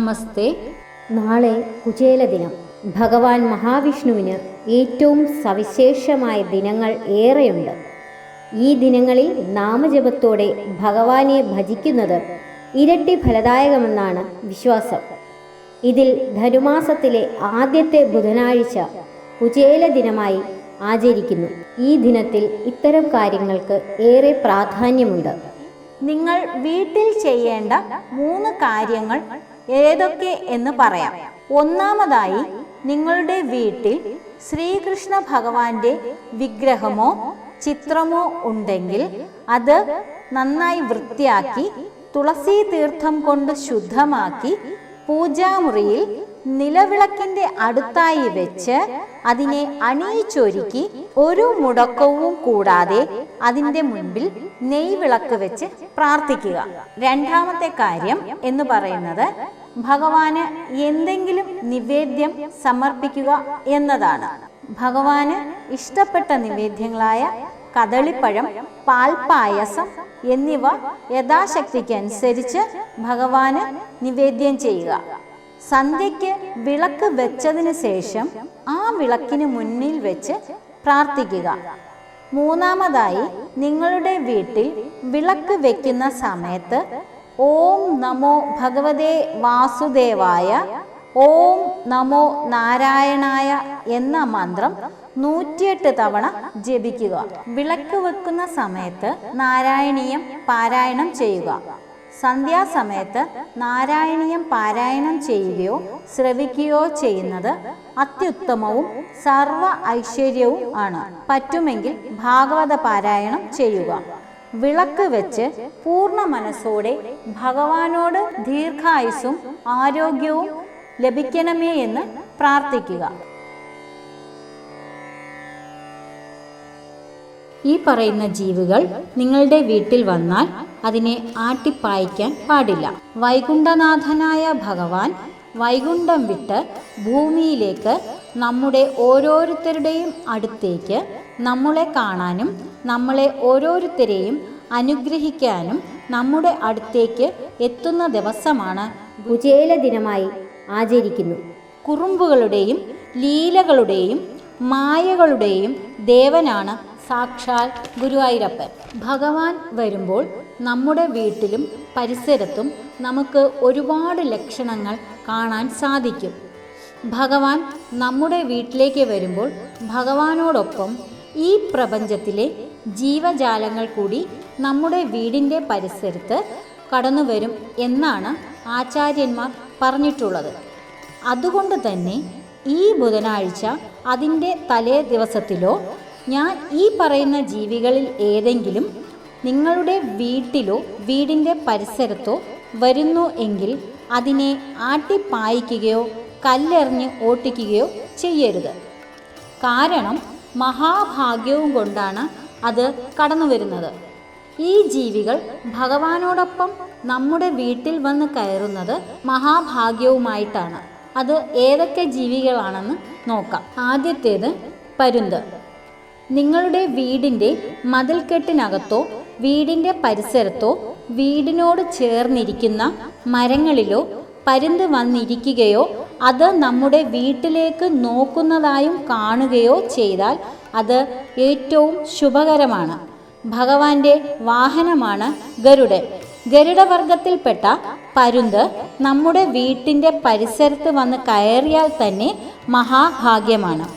നമസ്തേ. നാളെ കുചേല ദിനം ഭഗവാൻ മഹാവിഷ്ണുവിന് ഏറ്റവും സവിശേഷമായ ദിനങ്ങൾ ഏറെയുണ്ട്. ഈ ദിനങ്ങളിൽ നാമജപത്തോടെ ഭഗവാനെ ഭജിക്കുന്നത് ഇരട്ടി ഫലദായകമെന്നാണ് വിശ്വാസം. ഇതിൽ ധനുമാസത്തിലെ ആദ്യത്തെ ബുധനാഴ്ച കുചേല ദിനമായി ആചരിക്കുന്നു. ഈ ദിനത്തിൽ ഇത്തരം കാര്യങ്ങൾക്ക് ഏറെ പ്രാധാന്യമുണ്ട്. നിങ്ങൾ വീട്ടിൽ ചെയ്യേണ്ട മൂന്ന് കാര്യങ്ങൾ ഏതൊക്കെ എന്ന് പറയാം. ഒന്നാമതായി നിങ്ങളുടെ വീട്ടിൽ ശ്രീകൃഷ്ണ ഭഗവാന്റെ വിഗ്രഹമോ ചിത്രമോ ഉണ്ടെങ്കിൽ അത് നന്നായി വൃത്തിയാക്കി തുളസി തീർത്ഥം കൊണ്ട് ശുദ്ധമാക്കി പൂജാമുറിയിൽ നിലവിളക്കിന്റെ അടുത്തായി വെച്ച് അതിനെ അണിയിച്ചൊരുക്കി ഒരു മുടക്കവും കൂടാതെ അതിന്റെ മുൻപിൽ നെയ്വിളക്ക് വെച്ച് പ്രാർത്ഥിക്കുക. രണ്ടാമത്തെ കാര്യം എന്ന് പറയുന്നത് ഭഗവാന് എന്തെങ്കിലും നിവേദ്യം സമർപ്പിക്കുക എന്നതാണ്. ഭഗവാന് ഇഷ്ടപ്പെട്ട നിവേദ്യങ്ങളായ കദളിപ്പഴം പാൽപായസം എന്നിവ യഥാശക്തിക്ക് അനുസരിച്ച് ഭഗവാന് നിവേദ്യം ചെയ്യുക. സന്ധ്യയ്ക്ക് വിളക്ക് വെച്ചതിന് ശേഷം ആ വിളക്കിന് മുന്നിൽ വെച്ച് പ്രാർത്ഥിക്കുക. മൂന്നാമതായി നിങ്ങളുടെ വീട്ടിൽ വിളക്ക് വെക്കുന്ന സമയത്ത് ഓം നമോ ഭഗവതേ വാസുദേവായ ഓം നമോ നാരായണായ എന്ന മന്ത്രം നൂറ്റിയെട്ട് തവണ ജപിക്കുക. വിളക്ക് വെക്കുന്ന സമയത്ത് നാരായണീയം പാരായണം ചെയ്യുക. സന്ധ്യാസമയത്ത് നാരായണീയം പാരായണം ചെയ്യുകയോ ശ്രവിക്കുകയോ ചെയ്യുന്നത് അത്യുത്തമവും സർവ ഐശ്വര്യവും ആണ്. പറ്റുമെങ്കിൽ ഭാഗവത പാരായണം ചെയ്യുക. വിളക്ക് വെച്ച് പൂർണ മനസ്സോടെ ഭഗവാനോട് ദീർഘായുസും ആരോഗ്യവും ലഭിക്കണമേ എന്ന് പ്രാർത്ഥിക്കുക. ഈ പറയുന്ന ജീവികൾ നിങ്ങളുടെ വീട്ടിൽ വന്നാൽ അതിനെ ആട്ടിപ്പായിക്കാൻ പാടില്ല. വൈകുണ്ഠനാഥനായ ഭഗവാൻ വൈകുണ്ഠം വിട്ട് ഭൂമിയിലേക്ക് നമ്മുടെ ഓരോരുത്തരുടെയും അടുത്തേക്ക് നമ്മളെ കാണാനും നമ്മളെ ഓരോരുത്തരെയും അനുഗ്രഹിക്കാനും നമ്മുടെ അടുത്തേക്ക് എത്തുന്ന ദിവസമാണ് കുചേല ദിനമായി ആചരിക്കുന്നു. കുറുമ്പുകളുടെയും ലീലകളുടെയും മായകളുടെയും ദേവനാണ് സാക്ഷാൽ ഗുരുവായൂരപ്പൻ. ഭഗവാൻ വരുമ്പോൾ നമ്മുടെ വീട്ടിലും പരിസരത്തും നമുക്ക് ഒരുപാട് ലക്ഷണങ്ങൾ കാണാൻ സാധിക്കും. ഭഗവാൻ നമ്മുടെ വീട്ടിലേക്ക് വരുമ്പോൾ ഭഗവാനോടൊപ്പം ഈ പ്രപഞ്ചത്തിലെ ജീവജാലങ്ങൾ കൂടി നമ്മുടെ വീടിന്റെ പരിസരത്ത് കടന്നു വരും എന്നാണ് ആചാര്യന്മാർ പറഞ്ഞിട്ടുള്ളത്. അതുകൊണ്ട് തന്നെ ഈ ബുധനാഴ്ച അതിന്റെ തലേ ദിവസത്തിലോ ഞാൻ ഈ പറയുന്ന ജീവികളിൽ ഏതെങ്കിലും നിങ്ങളുടെ വീട്ടിലോ വീടിന്റെ പരിസരത്തോ വരുന്നു എങ്കിൽ അതിനെ ആട്ടിപ്പായിക്കുകയോ കല്ലെറിഞ്ഞ് ഓട്ടിക്കുകയോ ചെയ്യരുത്. കാരണം മഹാഭാഗ്യവും കൊണ്ടാണ് അത് കടന്നു വരുന്നത്. ഈ ജീവികൾ ഭഗവാനോടൊപ്പം നമ്മുടെ വീട്ടിൽ വന്ന് കയറുന്നത് മഹാഭാഗ്യവുമായിട്ടാണ്. അത് ഏതൊക്കെ ജീവികളാണെന്ന് നോക്കാം. ആദ്യത്തേത് പരുന്ത്. നിങ്ങളുടെ വീടിന്റെ മതിൽക്കെട്ടിനകത്തോ വീടിന്റെ പരിസരത്തോ വീടിനോട് ചേർന്നിരിക്കുന്ന മരങ്ങളിലോ പരുന്ത് വന്നിരിക്കുകയോ അത് നമ്മുടെ വീട്ടിലേക്ക് നോക്കുന്നതായും കാണുകയോ ചെയ്താൽ അത് ഏറ്റവും ശുഭകരമാണ്. ഭഗവാന്റെ വാഹനമാണ് ഗരുഡൻ. ഗരുഡവർഗത്തിൽപ്പെട്ട പരുന്ത് നമ്മുടെ വീട്ടിന്റെ പരിസരത്ത് വന്ന് കയറിയാൽ തന്നെ മഹാഭാഗ്യമാണ്.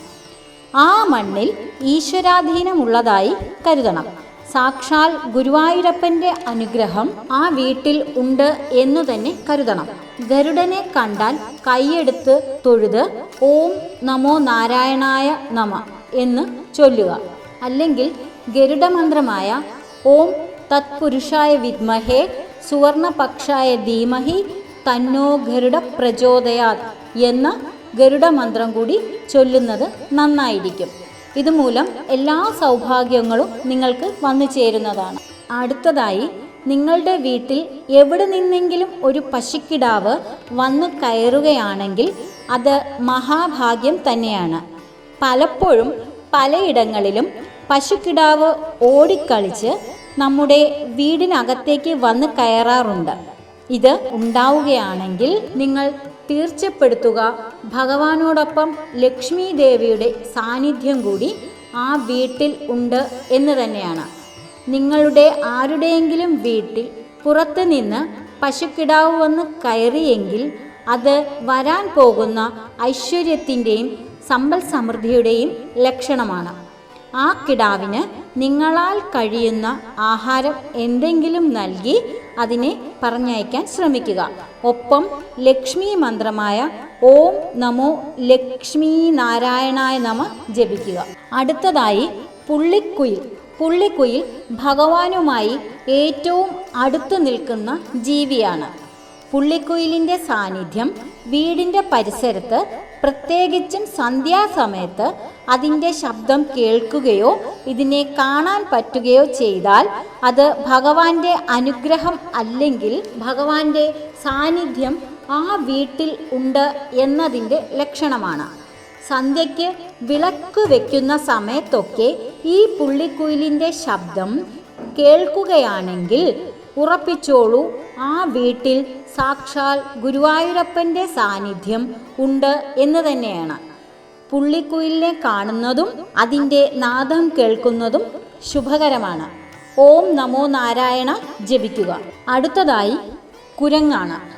ആ മണ്ണിൽ ഈശ്വരാധീനമുള്ളതായി കരുതണം. സാക്ഷാൽ ഗുരുവായൂരപ്പന്റെ അനുഗ്രഹം ആ വീട്ടിൽ ഉണ്ട് എന്ന് തന്നെ കരുതണം. ഗരുഡനെ കണ്ടാൽ കൈയെടുത്ത് തൊഴുത് ഓം നമോ നാരായണായ നമ എന്ന് ചൊല്ലുക. അല്ലെങ്കിൽ ഗരുഡമന്ത്രമായ ഓം തത്പുരുഷായ വിദ്മഹേ സുവർണപക്ഷായ ധീമഹി തന്നോ ഗരുഡ പ്രചോദയാത് എന്ന ഗരുഡമന്ത്രം കൂടി ചൊല്ലുന്നത് നന്നായിരിക്കും. ഇതുമൂലം എല്ലാ സൗഭാഗ്യങ്ങളും നിങ്ങൾക്ക് വന്നു ചേരുന്നതാണ്. അടുത്തതായി നിങ്ങളുടെ വീട്ടിൽ എവിടെ നിന്നെങ്കിലും ഒരു പശുക്കിടാവ് വന്നു കയറുകയാണെങ്കിൽ അത് മഹാഭാഗ്യം തന്നെയാണ്. പലപ്പോഴും പലയിടങ്ങളിലും പശുക്കിടാവ് ഓടിക്കളിച്ച് നമ്മുടെ വീടിനകത്തേക്ക് വന്ന് കയറാറുണ്ട്. ഇത് ഉണ്ടാവുകയാണെങ്കിൽ നിങ്ങൾ തീർച്ചപ്പെടുത്തുക. ഭഗവാനോടൊപ്പം ലക്ഷ്മി ദേവിയുടെ സാന്നിധ്യം കൂടി ആ വീട്ടിൽ ഉണ്ട് എന്ന് തന്നെയാണ്. നിങ്ങളുടെ ആരുടെയെങ്കിലും വീട്ടിൽ പുറത്ത് നിന്ന് പശുക്കിടാവ് വന്ന് കയറിയെങ്കിൽ അത് വരാൻ പോകുന്ന ഐശ്വര്യത്തിന്റെയും സമ്പൽ സമൃദ്ധിയുടെയും ലക്ഷണമാണ്. ആ കിടാവിന് നിങ്ങളാൽ കഴിയുന്ന ആഹാരം എന്തെങ്കിലും നൽകി അതിനെ പറഞ്ഞയക്കാൻ ശ്രമിക്കുക. ഒപ്പം ലക്ഷ്മി മന്ത്രമായ ഓം നമോ ലക്ഷ്മി നാരായണായ നമ ജപിക്കുക. അടുത്തതായി പുള്ളിക്കുയിൽ പുള്ളിക്കുയിൽ ഭഗവാനുമായി ഏറ്റവും അടുത്ത് നിൽക്കുന്ന ജീവിയാണ്. പുള്ളിക്കുയിലിന്റെ സാന്നിധ്യം വീടിന്റെ പരിസരത്ത് പ്രത്യേകിച്ചും സന്ധ്യാസമയത്ത് അതിന്റെ ശബ്ദം കേൾക്കുകയോ ഇതിനെ കാണാൻ പറ്റുകയോ ചെയ്താൽ അത് ഭഗവാന്റെ അനുഗ്രഹം അല്ലെങ്കിൽ ഭഗവാന്റെ സാന്നിധ്യം ആ വീട്ടിൽ ഉണ്ട് എന്നതിന്റെ ലക്ഷണമാണ്. സന്ധ്യയ്ക്ക് വിളക്ക് വെക്കുന്ന സമയത്തൊക്കെ ഈ പുള്ളിക്കുയിലിന്റെ ശബ്ദം കേൾക്കുകയാണെങ്കിൽ ഉറപ്പിച്ചോളൂ ആ വീട്ടിൽ സാക്ഷാൽ ഗുരുവായൂരപ്പന്റെ സാന്നിധ്യം ഉണ്ട് എന്ന് തന്നെയാണ്. പുള്ളിക്കുയിലിനെ കാണുന്നതും അതിന്റെ നാദം കേൾക്കുന്നതും ശുഭകരമാണ്. ഓം നമോ നാരായണ ജപിക്കുക. അടുത്തതായി കുരങ്ങാണ്.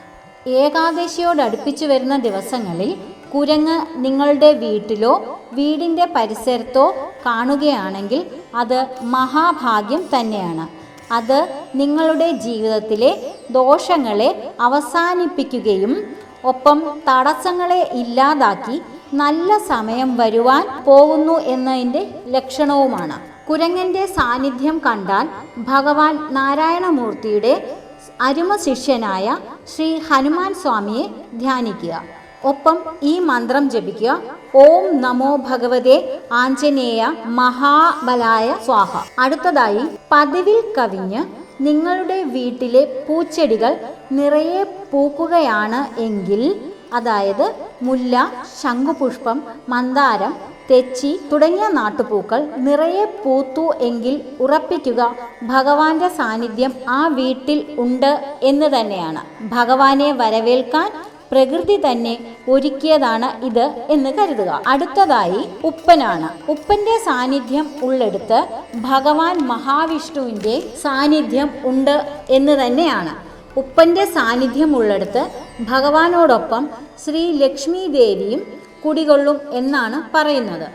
ഏകാദശിയോടടുപ്പിച്ചു വരുന്ന ദിവസങ്ങളിൽ കുരങ്ങ് നിങ്ങളുടെ വീട്ടിലോ വീടിന്റെ പരിസരത്തോ കാണുകയാണെങ്കിൽ അത് മഹാഭാഗ്യം തന്നെയാണ്. അത് നിങ്ങളുടെ ജീവിതത്തിലെ ദോഷങ്ങളെ അവസാനിപ്പിക്കുകയും ഒപ്പം തടസ്സങ്ങളെ ഇല്ലാതാക്കി നല്ല സമയം വരുവാൻ പോകുന്നു എന്നതിന്റെ ലക്ഷണവുമാണ്. കുരങ്ങന്റെ സാന്നിധ്യം കണ്ടാൽ ഭഗവാൻ നാരായണമൂർത്തിയുടെ അരുമ ശിഷ്യനായ ശ്രീ ഹനുമാൻ സ്വാമിയെ ധ്യാനിക്കുക. ഒപ്പം ഈ മന്ത്രം ജപിക്കുക. ഓം നമോ ഭഗവതേ ആഞ്ജനേയ മഹാബലായ സ്വാഹ. അടുത്തതായി പതിവിൽ കവിഞ്ഞ് നിങ്ങളുടെ വീട്ടിലെ പൂച്ചെടികൾ നിറയെ പൂക്കുകയാണ് എങ്കിൽ അതായത് മുല്ല ശംഖുപുഷ്പം മന്ദാരം തെച്ചി തുടങ്ങിയ നാട്ടുപൂക്കൾ നിറയെ പൂത്തു എങ്കിൽ ഉറപ്പിക്കുക ഭഗവാന്റെ സാന്നിധ്യം ആ വീട്ടിൽ ഉണ്ട് എന്ന് തന്നെയാണ്. ഭഗവാനെ വരവേൽക്കാൻ പ്രകൃതി തന്നെ ഒരുക്കിയതാണ് ഇത് എന്ന് കരുതുക. അടുത്തതായി ഉപ്പനാണ്. ഉപ്പന്റെ സാന്നിധ്യം ഉള്ളെടുത്ത് ഭഗവാൻ മഹാവിഷ്ണുവിന്റെ സാന്നിധ്യം ഉണ്ട് എന്ന് തന്നെയാണ്. ഉപ്പന്റെ സാന്നിധ്യം ഉള്ളെടുത്ത് ഭഗവാനോടൊപ്പം ശ്രീ ലക്ഷ്മി ദേവിയും കുടികൊള്ളും എന്നാണ് പറയുന്നത്.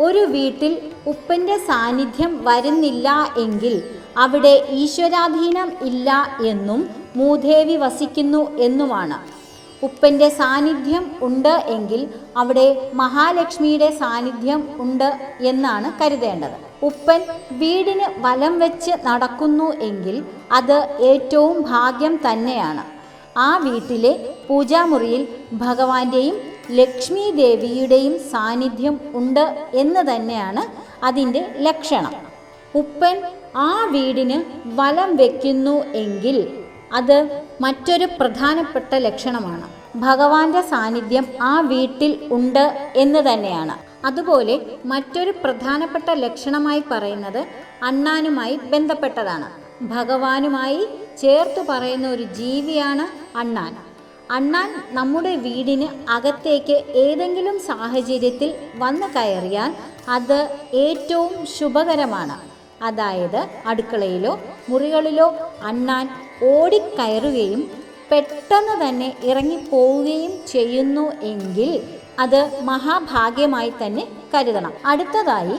ഒരു വീട്ടിൽ ഉപ്പന്റെ സാന്നിധ്യം വരുന്നില്ല എങ്കിൽ അവിടെ ഈശ്വരാധീനം ഇല്ല എന്നും മൂദേവി വസിക്കുന്നു എന്നുമാണ്. ഉപ്പന്റെ സാന്നിധ്യം ഉണ്ട് എങ്കിൽ അവിടെ മഹാലക്ഷ്മിയുടെ സാന്നിധ്യം ഉണ്ട് എന്നാണ് കരുതേണ്ടത്. ഉപ്പൻ വീടിന് വലം വെച്ച് നടക്കുന്നു എങ്കിൽ അത് ഏറ്റവും ഭാഗ്യം തന്നെയാണ്. ആ വീട്ടിലെ പൂജാമുറിയിൽ ഭഗവാന്റെയും ലക്ഷ്മി ദേവിയുടെയും സാന്നിധ്യം ഉണ്ട് എന്ന് തന്നെയാണ് അതിന്റെ ലക്ഷണം. ഉപ്പൻ ആ വീടിന് വലം വെക്കുന്നു എങ്കിൽ അത് മറ്റൊരു പ്രധാനപ്പെട്ട ലക്ഷണമാണ്. ഭഗവാന്റെ സാന്നിധ്യം ആ വീട്ടിൽ ഉണ്ട് എന്ന് തന്നെയാണ്. അതുപോലെ മറ്റൊരു പ്രധാനപ്പെട്ട ലക്ഷണമായി പറയുന്നത് അണ്ണാനുമായി ബന്ധപ്പെട്ടതാണ്. ഭഗവാനുമായി ചേർത്ത് പറയുന്ന ഒരു ജീവിയാണ് അണ്ണാൻ. അണ്ണാൻ നമ്മുടെ വീടിന് അകത്തേക്ക് ഏതെങ്കിലും സാഹചര്യത്തിൽ വന്നു കയറിയാൽ അത് ഏറ്റവും ശുഭകരമാണ്. അതായത് അടുക്കളയിലോ മുറികളിലോ അണ്ണാൻ ഓടിക്കയറുകയും പെട്ടെന്ന് തന്നെ ഇറങ്ങിപ്പോവുകയും ചെയ്യുന്നു എങ്കിൽ അത് മഹാഭാഗ്യമായി തന്നെ കരുതണം. അടുത്തതായി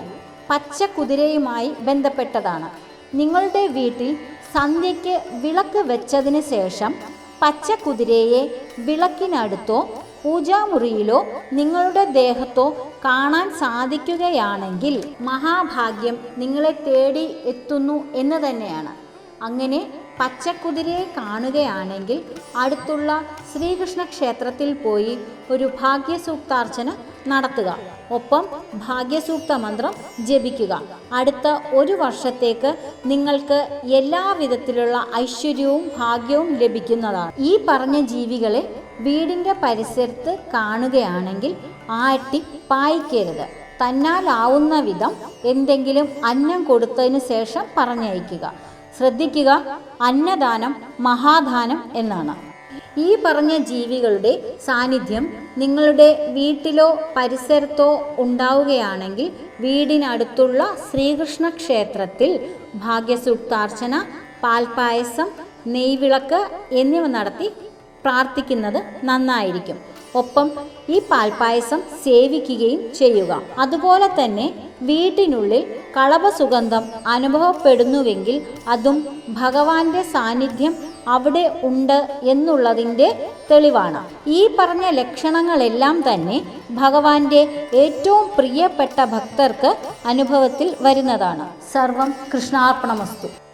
പച്ച കുതിരയുമായി ബന്ധപ്പെട്ടതാണ്. നിങ്ങളുടെ വീട്ടിൽ സന്ധ്യയ്ക്ക് വിളക്ക് വെച്ചതിന് ശേഷം പച്ച കുതിരയെ വിളക്കിനടുത്തോ പൂജാമുറിയിലോ നിങ്ങളുടെ ദേഹത്തോ കാണാൻ സാധിക്കുകയാണെങ്കിൽ മഹാഭാഗ്യം നിങ്ങളെ തേടി എത്തുന്നു എന്ന് തന്നെയാണ്. അങ്ങനെ പച്ചക്കുതിരയെ കാണുകയാണെങ്കിൽ അടുത്തുള്ള ശ്രീകൃഷ്ണ ക്ഷേത്രത്തിൽ പോയി ഒരു ഭാഗ്യസൂക്താർച്ചന നടത്തുക. ഒപ്പം ഭാഗ്യസൂക്ത മന്ത്രം ജപിക്കുക. അടുത്ത ഒരു വർഷത്തേക്ക് നിങ്ങൾക്ക് എല്ലാവിധത്തിലുള്ള ഐശ്വര്യവും ഭാഗ്യവും ലഭിക്കുന്നതാണ്. ഈ പറഞ്ഞ ജീവികളെ വീടിന്റെ പരിസരത്ത് കാണുകയാണെങ്കിൽ ആട്ടി പായിക്കരുത്. തന്നാലാവുന്ന വിധം എന്തെങ്കിലും അന്നം കൊടുത്തതിന് ശേഷം പറഞ്ഞയക്കുക. ശ്രദ്ധിക്കുക അന്നദാനം മഹാദാനം എന്നാണ്. ഈ പറഞ്ഞ ജീവികളുടെ സാന്നിധ്യം നിങ്ങളുടെ വീട്ടിലോ പരിസരത്തോ ഉണ്ടാവുകയാണെങ്കിൽ വീടിനടുത്തുള്ള ശ്രീകൃഷ്ണ ക്ഷേത്രത്തിൽ ഭാഗ്യസൂക്താർച്ചന പാൽപായസം നെയ്വിളക്ക് എന്നിവ നടത്തി പ്രാർത്ഥിക്കുന്നത് നന്നായിരിക്കും. ഒപ്പം ഈ പാൽപ്പായസം സേവിക്കുകയും ചെയ്യുക. അതുപോലെ തന്നെ വീട്ടിനുള്ളിൽ കളഭസുഗന്ധം അനുഭവപ്പെടുന്നുവെങ്കിൽ അതും ഭഗവാന്റെ സാന്നിധ്യം അവിടെ ഉണ്ട് എന്നുള്ളതിന്റെ തെളിവാണ്. ഈ പറഞ്ഞ ലക്ഷണങ്ങളെല്ലാം തന്നെ ഭഗവാന്റെ ഏറ്റവും പ്രിയപ്പെട്ട ഭക്തർക്ക് അനുഭവത്തിൽ വരുന്നതാണ്. സർവം കൃഷ്ണാർപ്പണമസ്തു.